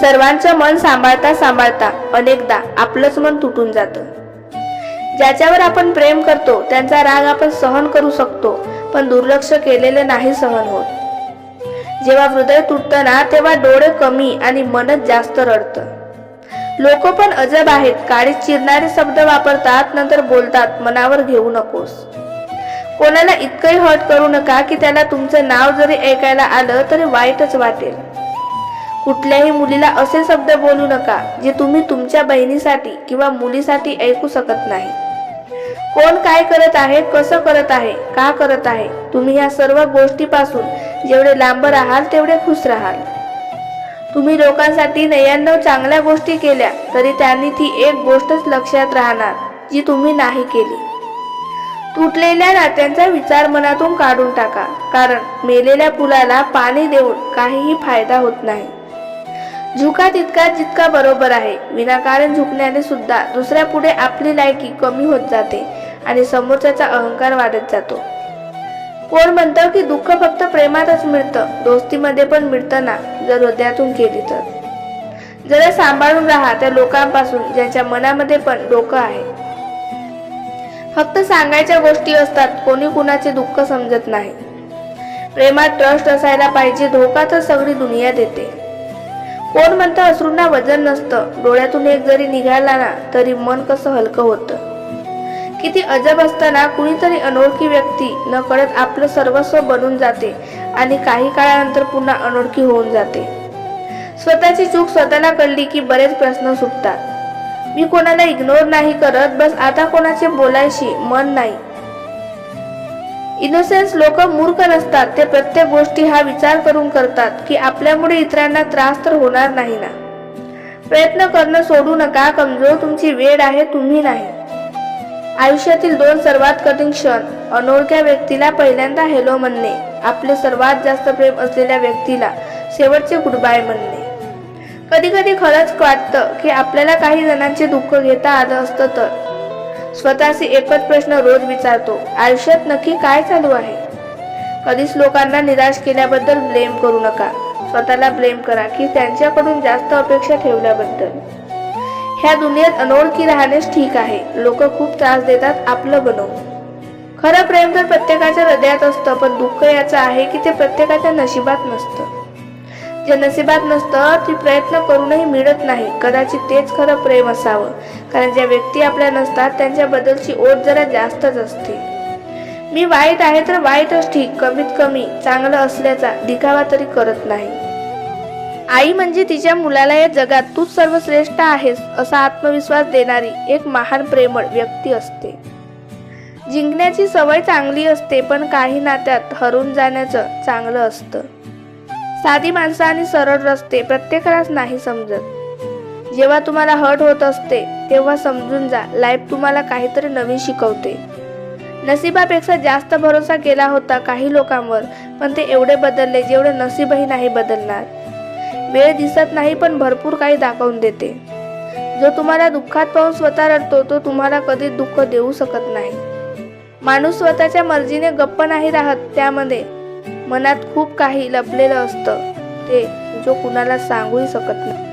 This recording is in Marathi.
सर्वांचं मन सांभाळता सांभाळता अनेकदा आपलंच मन तुटून जातं. ज्याच्यावर आपण प्रेम करतो त्यांचा राग आपण सहन करू शकतो पण दुर्लक्ष केलेले नाही सहन होत. जेव्हा हृदय तुटतं ना तेव्हा डोळे कमी आणि मनच जास्त रडतं. लोक पण अजब आहेत काळीत चिरणारे शब्द वापरतात नंतर बोलतात मनावर घेऊ नकोस. कोणाला इतकंही हट करू नका की त्याला तुमचं नाव जरी ऐकायला आलं तरी वाईटच वाटेल. कुठल्याही मुलीला असे शब्द बोलू नका जे तुम्ही तुमच्या बहिणीसाठी किंवा मुलीसाठी ऐकू शकत नाही. कोण काय करत आहे कसं करत आहे का करत आहे तुम्ही या सर्व गोष्टीपासून जेवढे लांब राहाल तेवढे खुश राहाल. तुम्ही लोकांसाठी नव्याण्णव चांगल्या गोष्टी केल्या तरी त्यांनी ती एक गोष्टच लक्षात राहणार जी तुम्ही नाही केली. तुटलेल्या नात्यांचा विचार मनातून काढून टाका कारण मेलेल्या पुलाला पाणी देऊन काहीही फायदा होत नाही. झुका तितका जितका बरोबर आहे. विनाकारण झुकण्याने सुद्धा दुसऱ्या पुढे आपली लायकी कमी होत जाते आणि समोरच्याचा अहंकार वाढत जातो. कोण म्हणतं की दुःख फक्त प्रेमातच मिळतं दोस्तीमध्ये पण मिळतं ना जर हृदयातून केली तर? जरा सांभाळून राहा त्या लोकांपासून ज्यांच्या मनामध्ये पण डोकं आहे. फक्त सांगायच्या गोष्टी असतात कोणी कुणाचे दुःख समजत नाही. प्रेमात ट्रस्ट असायला पाहिजे धोका तर सगळी दुनिया देते. कोण म्हणतं अश्रूंना वजन नसतं? डोळ्यातून एक जरी निघाला ना तरी मन कसं हलकं होतं? किती अजब असताना कुणीतरी अनोळखी व्यक्ती न कळत आपलं सर्वस्व बनून जाते आणि काही काळानंतर पुन्हा अनोळखी होऊन जाते. स्वतःची चूक स्वतःला कळली की बरेच प्रश्न सुटतात. मी कोणाला इग्नोर नाही करत बस आता कोणाचे बोलायशी मन नाही. इनोसेन्स लोक मूर्ख नसतात. ते प्रत्येक गोष्टी हा विचार करून करतात की आपल्यामुळे इतरांना त्रास तर होणार नाही ना. प्रयत्न करणं सोडू नका कमजोर तुमची वेळ आहे तुम्ही नाही. आयुष्यातील दोन सर्वात कठीण क्षण अनोळख्या व्यक्तीला पहिल्यांदा हेलो म्हणणे आपले सर्वात जास्त प्रेम असलेल्या व्यक्तीला शेवटचे गुड बाय म्हणणे. कधी कधी खरंच वाटतं की आपल्याला काही जणांचे दुःख घेता आलं असतं तर स्वतःशी एकच प्रश्न रोज विचारतो आयुष्यात नक्की काय चालू आहे? कधीच लोकांना निराश केल्याबद्दल ब्लेम करू नका. स्वतःला ब्लेम करा की त्यांच्याकडून जास्त अपेक्षा ठेवल्याबद्दल. ह्या दुनियेत अनोळखी राहणेच ठीक आहे. लोक खूप त्रास देतात आपलं बनव खरं प्रेम तर प्रत्येकाच्या हृदयात असतं पण दुःख याचं आहे की ते प्रत्येकाच्या नशिबात नसतं. जे नशिबात नसतं ती प्रयत्न करूनही मिळत नाही. कदाचित तेच खरं प्रेम असावं. कारण ज्या व्यक्ती आपल्या नसतात त्यांच्याबद्दलची ओढ जरा जास्तच असते. मी वाईट आहे तर वाईटच ठीक कमीत कमी. चांगलं असल्याचा दिखावा तरी करत नाही. आई म्हणजे तिच्या मुलाला या जगात तूच सर्वश्रेष्ठ आहेस असा आत्मविश्वास देणारी एक महान प्रेमळ व्यक्ती असते. जिंकण्याची सवय चांगली असते पण काही नात्यात हरून जाण्याचं चांगलं असतं. साधी माणसं आणि सरळ रस्ते प्रत्येकालाच नाही समजत. जेव्हा तुम्हाला हट होत असते तेव्हा समजून जा लाईफ तुम्हाला काहीतरी नवीन शिकवते. नशिबापेक्षा जास्त भरोसा केला होता काही लोकांवर पण ते एवढे बदलले जेवढे नसीबही नाही बदलणार. वेळ दिसत नाही पण भरपूर काही दाखवून देते. जो तुम्हाला दुःखात पाहून स्वतः रडतो तो तुम्हाला कधी दुःख देऊ शकत नाही. माणूस स्वतःच्या मर्जीने गप्प नाही राहत त्यामध्ये मनात खूप काही लपलेलं असतं. ते जो कुणाला सांगूही शकत नाही.